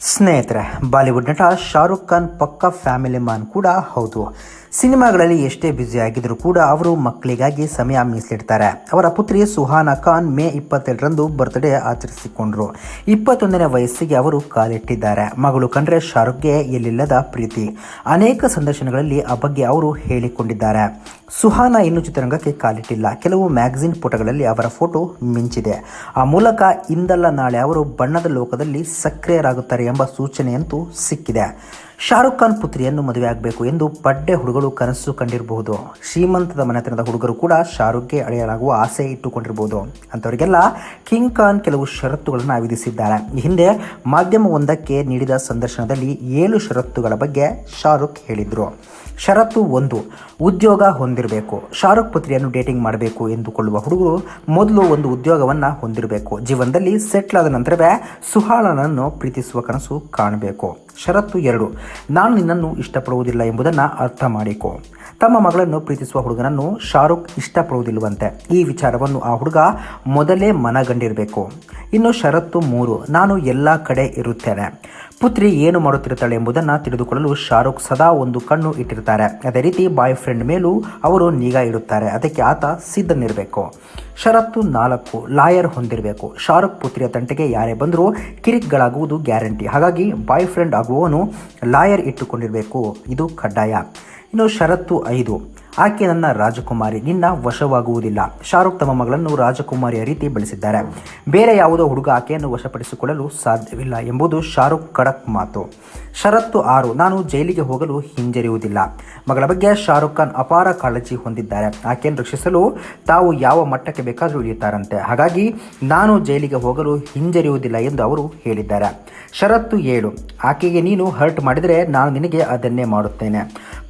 ಸ್ನೇಹಿತರೆ, ಬಾಲಿವುಡ್ ನಟ ಶಾರುಖ್ ಖಾನ್ ಪಕ್ಕ ಫ್ಯಾಮಿಲಿ ಮ್ಯಾನ್ ಕೂಡ ಹೌದು. ಸಿನಿಮಾಗಳಲ್ಲಿ ಎಷ್ಟೇ ಬ್ಯುಸಿ ಆಗಿದ್ರು ಕೂಡ ಅವರು ಮಕ್ಕಳಿಗಾಗಿ ಸಮಯ ಮೀಸಲಿಡ್ತಾರೆ. ಅವರ ಪುತ್ರಿ ಸುಹಾನಾ ಖಾನ್ ಮೇ ಇಪ್ಪತ್ತೆರಡರಂದು ಬರ್ತ್ಡೇ ಆಚರಿಸಿಕೊಂಡ್ರು. ಇಪ್ಪತ್ತೊಂದನೇ ವಯಸ್ಸಿಗೆ ಅವರು ಕಾಲಿಟ್ಟಿದ್ದಾರೆ. ಮಗಳು ಕಂಡ್ರೆ ಶಾರುಖ್ಗೆ ಎಲ್ಲಿಲ್ಲದ ಪ್ರೀತಿ. ಅನೇಕ ಸಂದರ್ಶನಗಳಲ್ಲಿ ಆ ಬಗ್ಗೆ ಅವರು ಹೇಳಿಕೊಂಡಿದ್ದಾರೆ. ಸುಹಾನಾ ಇನ್ನೂ ಚಿತ್ರರಂಗಕ್ಕೆ ಕಾಲಿಟ್ಟಿಲ್ಲ. ಕೆಲವು ಮ್ಯಾಗಝಿನ್ ಪುಟಗಳಲ್ಲಿ ಅವರ ಫೋಟೋ ಮಿಂಚಿದೆ. ಆ ಮೂಲಕ ಇಂದಲ್ಲ ನಾಳೆ ಅವರು ಬಣ್ಣದ ಲೋಕದಲ್ಲಿ ಸಕ್ರಿಯರಾಗುತ್ತಾರೆ ಎಂಬ ಸೂಚನೆಯಂತೂ ಸಿಕ್ಕಿದೆ. ಶಾರುಖ್ ಖಾನ್ ಪುತ್ರಿಯನ್ನು ಮದುವೆ ಆಗಬೇಕು ಎಂದು ಪಡ್ಡೆ ಹುಡುಗರು ಕನಸು ಕಂಡಿರಬಹುದು. ಶ್ರೀಮಂತದ ಮನೆತನದ ಹುಡುಗರು ಕೂಡ ಶಾರುಖ್ಗೆ ಅಳೆಯಲಾಗುವ ಆಸೆ ಇಟ್ಟುಕೊಂಡಿರಬಹುದು. ಅಂಥವರಿಗೆಲ್ಲ ಕಿಂಗ್ ಖಾನ್ ಕೆಲವು ಷರತ್ತುಗಳನ್ನು ವಿಧಿಸಿದ್ದಾರೆ. ಹಿಂದೆ ಮಾಧ್ಯಮವೊಂದಕ್ಕೆ ನೀಡಿದ ಸಂದರ್ಶನದಲ್ಲಿ ಏಳು ಷರತ್ತುಗಳ ಬಗ್ಗೆ ಶಾರುಖ್ ಹೇಳಿದರು. ಷರತ್ತು ಒಂದು, ಉದ್ಯೋಗ ಹೊಂದಿರಬೇಕು. ಶಾರುಖ್ ಪುತ್ರಿಯನ್ನು ಡೇಟಿಂಗ್ ಮಾಡಬೇಕು ಎಂದುಕೊಳ್ಳುವ ಹುಡುಗರು ಮೊದಲು ಒಂದು ಉದ್ಯೋಗವನ್ನು ಹೊಂದಿರಬೇಕು. ಜೀವನದಲ್ಲಿ ಸೆಟ್ಲ್ ಆದ ನಂತರವೇ ಸುಹಾಳನನ್ನು ಪ್ರೀತಿಸುವ ಕನಸು ಕಾಣಬೇಕು. ಷರತ್ತು ಎರಡು. ನಾನು ನಿನ್ನನ್ನು ಇಷ್ಟಪಡುವುದಿಲ್ಲ ಎಂಬುದನ್ನು ಅರ್ಥ ಮಾಡಿಕೊ ತಮ್ಮ ಮಗಳನ್ನು ಪ್ರೀತಿಸುವ ಹುಡುಗನನ್ನು ಶಾರುಖ್ ಇಷ್ಟಪಡುವುದಿಲ್ಲವಂತೆ. ಈ ವಿಚಾರವನ್ನು ಆ ಹುಡುಗ ಮೊದಲೇ ಮನಗಂಡಿರಬೇಕು. ಇನ್ನು ಷರತ್ತು ಮೂರು, ನಾನು ಎಲ್ಲ ಕಡೆ ಇರುತ್ತೇನೆ. ಪುತ್ರಿ ಏನು ಮಾಡುತ್ತಿರುತ್ತಾಳೆ ಎಂಬುದನ್ನು ತಿಳಿದುಕೊಳ್ಳಲು ಶಾರುಖ್ ಸದಾ ಒಂದು ಕಣ್ಣು ಇಟ್ಟಿರ್ತಾರೆ ಅದೇ ರೀತಿ ಬಾಯ್ ಫ್ರೆಂಡ್ ಮೇಲೂ ಅವರು ನಿಗಾ ಇಡುತ್ತಾರೆ. ಅದಕ್ಕೆ ಆತ ಸಿದ್ಧನಿರಬೇಕು. ಷರತ್ತು ನಾಲ್ಕು, ಲಾಯರ್ ಹೊಂದಿರಬೇಕು. ಶಾರುಖ್ ಪುತ್ರಿಯ ತಂಟೆಗೆ ಯಾರೇ ಬಂದರೂ ಕಿರಿಕ್ಗಳಾಗುವುದು ಗ್ಯಾರಂಟಿ. ಹಾಗಾಗಿ ಬಾಯ್ ಫ್ರೆಂಡ್ ಆಗುವವನು ಲಾಯರ್ ಇಟ್ಟುಕೊಂಡಿರಬೇಕು. ಇದು ಕಡ್ಡಾಯ. ಇನ್ನು ಷರತ್ತು ಐದು. ಆಕೆ ನನ್ನ ರಾಜಕುಮಾರಿ, ನಿನ್ನ ವಶವಾಗುವುದಿಲ್ಲ. ಶಾರುಖ್ ತಮ್ಮ ಮಗಳನ್ನು ರಾಜಕುಮಾರಿಯ ರೀತಿ ಬೆಳೆಸಿದ್ದಾರೆ. ಬೇರೆ ಯಾವುದೋ ಹುಡುಗ ಆಕೆಯನ್ನು ವಶಪಡಿಸಿಕೊಳ್ಳಲು ಸಾಧ್ಯವಿಲ್ಲ ಎಂಬುದು ಶಾರುಖ್ ಖಡಕ್ ಮಾತು. ಷರತ್ತು ಆರು, ನಾನು ಜೈಲಿಗೆ ಹೋಗಲು ಹಿಂಜರಿಯುವುದಿಲ್ಲ. ಮಗಳ ಬಗ್ಗೆ ಶಾರುಖ್ ಖಾನ್ ಅಪಾರ ಕಾಳಜಿ ಹೊಂದಿದ್ದಾರೆ. ಆಕೆಯನ್ನು ರಕ್ಷಿಸಲು ತಾವು ಯಾವ ಮಟ್ಟಕ್ಕೆ ಬೇಕಾದರೂ ಇಳಿಯುತ್ತಾರಂತೆ. ಹಾಗಾಗಿ ನಾನು ಜೈಲಿಗೆ ಹೋಗಲು ಹಿಂಜರಿಯುವುದಿಲ್ಲ ಎಂದು ಅವರು ಹೇಳಿದ್ದಾರೆ. ಷರತ್ತು ಏಳು, ಆಕೆಗೆ ನೀನು ಹರ್ಟ್ ಮಾಡಿದರೆ ನಾನು ನಿನಗೆ ಅದನ್ನೇ ಮಾಡುತ್ತೇನೆ.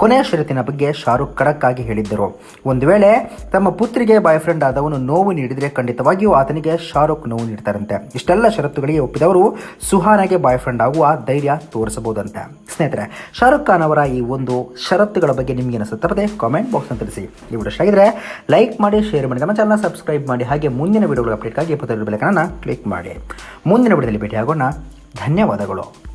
ಕೊನೆಯ ಷರತ್ತಿನ ಬಗ್ಗೆ ಶಾರುಖ್ ಖಡಕ್ ಆಗಿ ಹೇಳಿದ್ದರು. ಒಂದು ವೇಳೆ ತಮ್ಮ ಪುತ್ರಿಗೆ ಬಾಯ್ ಫ್ರೆಂಡ್ ಆದವನು ನೋವು ನೀಡಿದರೆ ಖಂಡಿತವಾಗಿಯೂ ಆತನಿಗೆ ಶಾರುಖ್ ನೋವು ನೀಡ್ತಾರಂತೆ. ಇಷ್ಟೆಲ್ಲ ಷರತ್ತುಗಳಿಗೆ ಒಪ್ಪಿದವರು ಸುಹಾನಾಗೆ ಬಾಯ್ ಫ್ರೆಂಡ್ ಆಗುವ ಧೈರ್ಯ ತೋರಿಸಬಹುದಂತೆ. ಸ್ನೇಹಿತರೆ, ಶಾರುಖ್ ಖಾನ್ ಅವರ ಈ ಒಂದು ಷರತ್ತುಗಳ ಬಗ್ಗೆ ನಿಮಗೆ ಅನಿಸುತ್ತೆ ತಪ್ಪದೆ ಕಾಮೆಂಟ್ ಬಾಕ್ಸ್ ಅಂತ ತಿಳಿಸಿ. ಈ ವಿಡಿಯೋ ಇಷ್ಟ ಲೈಕ್ ಮಾಡಿ ಶೇರ್ ಮಾಡಿ, ನಮ್ಮ ಚಾನಲ್ ಸಬ್ಸ್ಕ್ರೈಬ್ ಮಾಡಿ, ಹಾಗೆ ಮುಂದಿನ ವಿಡಿಯೋಗಳ ಅಪ್ಡೇಟ್ಗಾಗಿ ಪುಸ್ತಕದ ಬೆಲೆಕನ್ನು ಕ್ಲಿಕ್ ಮಾಡಿ. ಮುಂದಿನ ವಿಡಿಯೋದಲ್ಲಿ ಭೇಟಿಯಾಗೋಣ. ಧನ್ಯವಾದಗಳು.